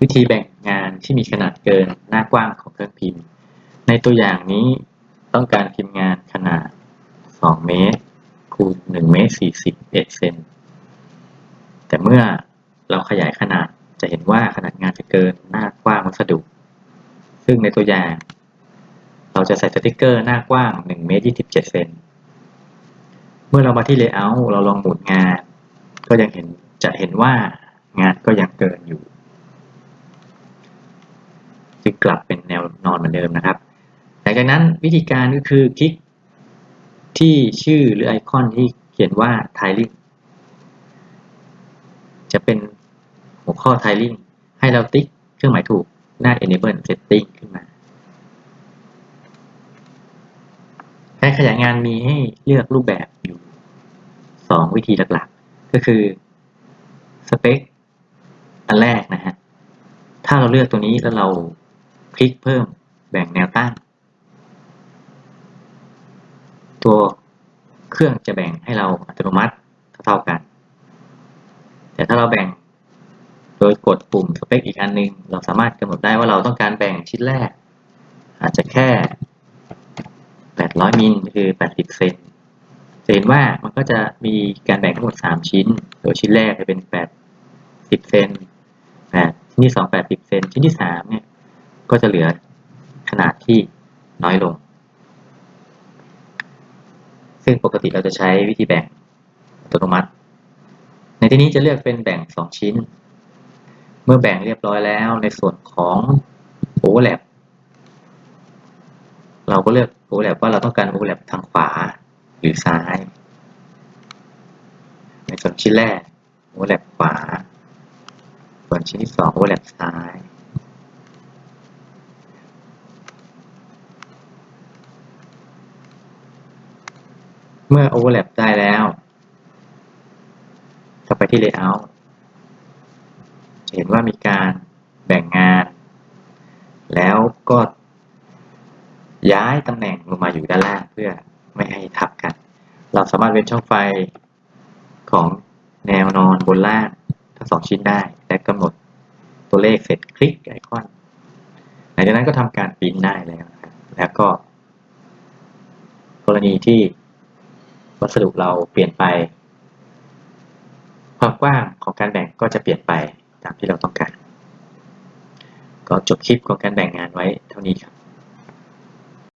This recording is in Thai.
วิธีแบ่งงานที่มีขนาดเกินหน้ากว้างของเครื่องพิมพ์ ในตัวอย่างนี้ต้องการพิมพ์งานขนาด 2 เมตรคูณ1เมตร41เซนแต่เมื่อเราขยายขนาดจะเห็นว่าขนาดงานจะเกินหน้ากว้างวัสดุ ซึ่งในตัวอย่าง เราจะใส่สติกเกอร์หน้ากว้าง1เมตร27เซนเมื่อเรามาที่ Layout เราลองหมุนงาน ก็ยังเห็นจะเห็นว่างานก็ยังเกินอยู่ กลับเป็นแนวนอนเหมือนเดิมนะครับหลังจากนั้นวิธีการก็คือคลิกที่ชื่อหรือไอคอนที่เขียนว่า Tiling จะเป็นหัวข้อ Tiling ให้เราติ๊กเครื่องหมายถูกหน้า Enable Setting ขึ้นมาการขยายงานมีให้เลือกรูปแบบอยู่ 2 วิธีหลักๆ ก็คือสเปคอันแรกนะฮะ ถ้าเราเลือกตัวนี้แล้วเรา ลิกเพิ่มแบ่งแนวตั้งตัวเครื่องจะแบ่งให้เราอัตโนมัติเท่ากัน แต่ถ้าเราแบ่งโดยกดปุ่มสเปคอีกอันนึง เราสามารถกำหนดได้ว่าเราต้องการแบ่งชิ้นแรก อาจจะแค่ 800มิลคือ 80 เซนจะเห็นว่ามันก็จะมีการแบ่งทั้งหมด 3 ชิ้น โดยชิ้นแรกจะเป็น 80 เซนนะชิ้นที่ 2 80 เซนชิ้นที่3เนี่ย ก็จะเหลือขนาดที่น้อยลง ซึ่งปกติเราจะใช้วิธีแบ่งอัตโนมัติ ในที่นี้จะเลือกเป็นแบ่ง 2 ชิ้น เมื่อแบ่งเรียบร้อยแล้วในส่วนของ overlap เราก็เลือก overlap ว่าเราต้องการ overlap ทางขวาหรือซ้าย ในส่วนชิ้นแรก overlap ขวา ส่วนชิ้นที่สอง overlap ซ้าย เมื่อ overlap ได้แล้วจะไปที่ layout เห็นว่ามีการแบ่งงาน แล้วก็ย้ายตำแหน่งลงมาอยู่ด้านล่างเพื่อไม่ให้ทับกัน เราสามารถเว้นช่องไฟของแนวนอนบนล่างทั้งสองชิ้นได้ และกำหนดตัวเลขเสร็จคลิกไอคอนหลังจากนั้นก็ทำการปริ้นได้แล้วนะครับแล้วก็ กรณีที่ วัสดุเราเปลี่ยนไป ความกว้างของการแบ่งก็จะเปลี่ยนไปตามที่เราต้องการ ก็จบคลิปของการแบ่งงานไว้เท่านี้ครับ